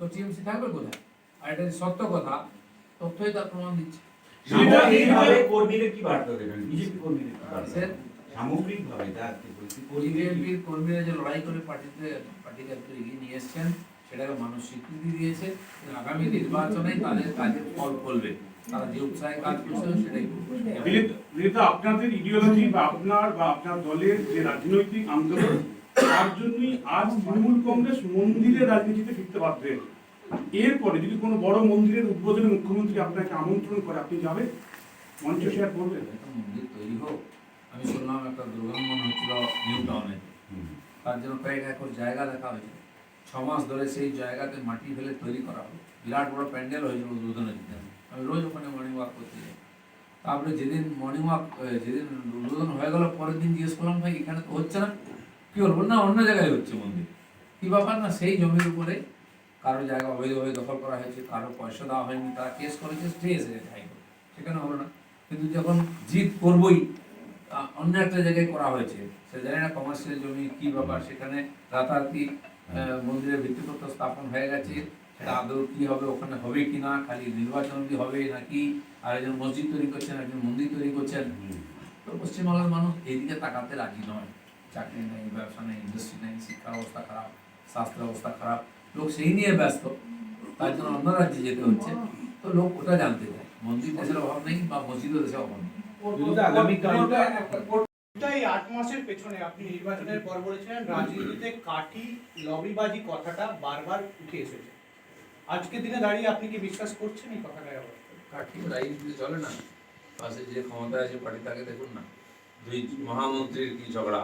তো টিএমসি থাকবে কোথায়? আর এটা সত্য কথা তথ্যই তার প্রমাণ দিচ্ছে। সামগ্রিকভাবে কর্মীদের কি বার্তা দেবেন? বিজেপি কর্মীদের কি বার্তা সামগ্রিকভাবে যা আজকে পরিস্থিতি কর্মীদের কি- বিএনপির কর্মীরা যে লড়াই করে পার্টিতে পার্টিকে এগিয়ে নিয়ে এসছেন সেটাকে মানুষ স্বীকৃতি দিয়েছে। আগামী নির্বাচনে তাদের কাজের ফল ফলবে। তারা যে উৎসাহে কাজ করছে সেটাই করবে। আপনাদের ইডিওলজি বা আপনার বা আপনার দলের যে রাজনৈতিক আন্দোলন তার জন্যই আজ তৃণমূল কংগ্রেস মন্দিরের রাজনীতিতে ফিরতে বাধ্য হয়েছে। এরপরে যদি কোনো বড় মন্দিরের উদ্বোধনে মুখ্যমন্ত্রী আপনাকে আমন্ত্রণ করে আপনি যাবেন? মঞ্চ শেয়ার করবেন? মন্দির তৈরি হোক। আমি শুনলাম একটা দুর্গন্ধ হচ্ছিল নিউ টাউনে। তার জন্য কয়েক একর জায়গা দেখা হয়েছে। ছ মাস ধরে সেই জায়গাতে মাটি ফেলে তৈরি করা হলো। বিরাট বড় প্যান্ডেল হয়েছিল উদ্বোধনের দিন। আমি রোজ ওখানে মর্নিং ওয়াক করতে যাই। তারপরে যেদিন মর্নিং ওয়াক যেদিন উদ্বোধন হয়ে গেল পরের দিন জিজ্ঞেস করলাম ভাই এখানে তো হচ্ছে না? কি বলব? না, অন্য জায়গায় হচ্ছে মন্দির। কি ব্যাপার না, সেই জমির উপরে কারও জায়গা অবৈধভাবে দখল করা হয়েছে কারও পয়সা দেওয়া হয়নি, তারা কেস করেছে স্টে এসেছে হাইকোর্ট। সেখানে হলো না। কিন্তু যখন জিত করবই অন্য একটা জায়গায় করা হয়েছে, সে জানি না কমার্শিয়াল জমি কি ব্যাপার, সেখানে রাতারাতি মন্দিরের ভিত্তিপ্রস্তর স্থাপন হয়ে গেছে, সেটা আদৌ কি হবে, ওখানে হবে কি না, খালি নির্বাচন কি হবে নাকি, আর একজন মসজিদ তৈরি করছেন, একজন মন্দির তৈরি করছেন। তো পশ্চিমবাংলার মানুষ এইদিকে তাকাতে রাজি নয়। চাকরি নেই ব্যবসা নেই ইন্ডাস্ট্রি নেই শিক্ষা অবস্থা খারাপ স্বাস্থ্য অবস্থা খারাপ লোক সেই নিয়ে ব্যস্ত তার জন্য অন্য রাজ্যে যেতে হচ্ছে। তো লোক ওটা জানতে চায় মন্দির দেশের অভাব নেই বা মসজিদও দেশের অভাব নেই। দিলীপ দা, আগামীকাল। এই আট মাসের পেছনে আপনি নির্বাচনের পর বলেছিলেন রাজনীতিতে কাঠি লবিবাজি কথাটা বারবার উঠে এসেছে। আজকের দিনে দাঁড়িয়ে আপনি কি বিশ্বাস করছেন এই কথাটা কাঠি রাজনীতি চলে না। পাশে যে ক্ষমতায় আছে পার্টি তাকে দেখুন না। দুই মহামন্ত্রীর কি ঝগড়া?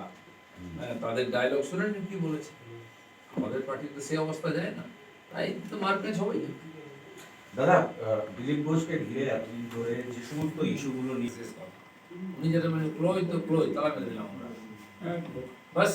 তাদের ডায়লগ শুনেন কি বলেছে আমাদের পার্টিতে সে অবস্থা যায় না তাই তো মার্কেট সবাই দাদা দিলীপ ঘোষকে ঘিরে এতদিন ধরে যে সমস্ত ইস্যুগুলো নিয়ে উনি যেটা মানে ক্লোজ তো ক্লোজ তালা মেরে দিলাম আমরা বাস